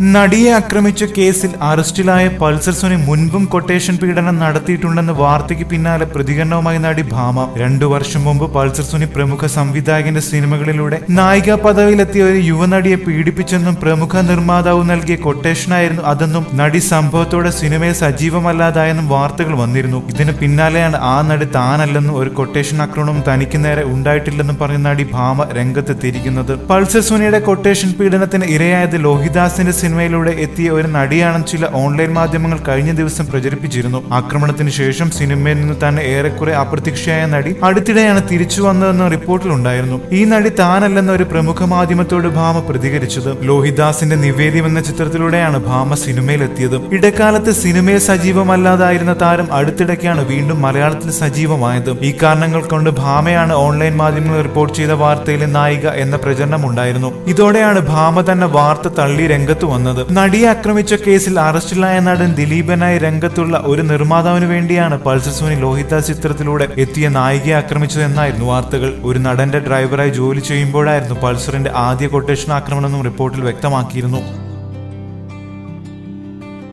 നടിയെ ആക്രമിച്ച കേസിൽ അറസ്റ്റിലായ പൾസർ സുനി മുൻപും കൊട്ടേഷൻ പീഡനം നടത്തിയിട്ടുണ്ടെന്ന വാർത്തയ്ക്ക് പിന്നാലെ പ്രതികരണവുമായി നടി ഭാമ. രണ്ടു വർഷം മുമ്പ് പൾസർ സുനി പ്രമുഖ സംവിധായകന്റെ സിനിമകളിലൂടെ നായിക പദവിയിലെത്തിയ ഒരു യുവനടിയെ പീഡിപ്പിച്ചെന്നും പ്രമുഖ നിർമ്മാതാവ് നൽകിയ കൊട്ടേഷനായിരുന്നു അതെന്നും നടി സംഭവത്തോടെ സിനിമയെ സജീവമല്ലാതായെന്നും വാർത്തകൾ വന്നിരുന്നു. ഇതിന് പിന്നാലെയാണ് ആ നടി താനല്ലെന്നും ഒരു കൊട്ടേഷൻ ആക്രമണം തനിക്ക് നേരെ ഉണ്ടായിട്ടില്ലെന്നും പറഞ്ഞ നടി ഭാമ രംഗത്തെത്തിയിരിക്കുന്നത്. പൾസർ സുനിയുടെ കൊട്ടേഷൻ പീഡനത്തിന് ഇരയായത് ലോഹിദാസിന്റെ സിനിമയിലൂടെ എത്തിയ ഒരു നടിയാണെന്ന് ചില ഓൺലൈൻ മാധ്യമങ്ങൾ കഴിഞ്ഞ ദിവസം പ്രചരിപ്പിച്ചിരുന്നു. ആക്രമണത്തിന് ശേഷം സിനിമയിൽ നിന്ന് തന്നെ ഏറെക്കുറെ അപ്രത്യക്ഷയായ നടി അടുത്തിടെയാണ് തിരിച്ചു വന്നതെന്ന റിപ്പോർട്ടിലുണ്ടായിരുന്നു ഈ നടി താനല്ലെന്ന ഒരു പ്രമുഖ മാധ്യമത്തോട് ഭാമ പ്രതികരിച്ചത്. ലോഹിദാസിന്റെ നിവേദ്യം എന്ന ചിത്രത്തിലൂടെയാണ് ഭാമ സിനിമയിലെത്തിയത്. ഇടക്കാലത്ത് സിനിമയിൽ സജീവമല്ലാതായിരുന്ന താരം അടുത്തിടയ്ക്കാണ് വീണ്ടും മലയാളത്തിൽ സജീവമായത്. ഈ കാരണങ്ങൾ കൊണ്ട് ഭാമയാണ് ഓൺലൈൻ മാധ്യമങ്ങൾ റിപ്പോർട്ട് ചെയ്ത വാർത്തയിലെ നായിക എന്ന പ്രചരണം ഉണ്ടായിരുന്നു. ഇതോടെയാണ് ഭാമ തന്നെ വാർത്ത തള്ളി രംഗത്ത് വന്നത്. നടിയെ ആക്രമിച്ച കേസിൽ അറസ്റ്റിലായ നടൻ ദിലീപനായി രംഗത്തുള്ള ഒരു നിർമ്മാതാവിന് വേണ്ടിയാണ് പൾസർ സോനി ലോഹിത ചിത്രത്തിലൂടെ എത്തിയ നായികയെ ആക്രമിച്ചതെന്നായിരുന്നു വാർത്തകൾ. ഒരു നടന്റെ ഡ്രൈവറായി ജോലി ചെയ്യുമ്പോഴായിരുന്നു പൾസറിന്റെ ആദ്യ കൊട്ടേഷൻ ആക്രമണമെന്നും റിപ്പോർട്ടിൽ വ്യക്തമാക്കിയിരുന്നു.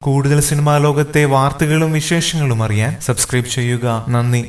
കൂടുതൽ സിനിമാ ലോകത്തെ വാർത്തകളും വിശേഷങ്ങളും അറിയാൻ സബ്സ്ക്രൈബ് ചെയ്യുക. നന്ദി.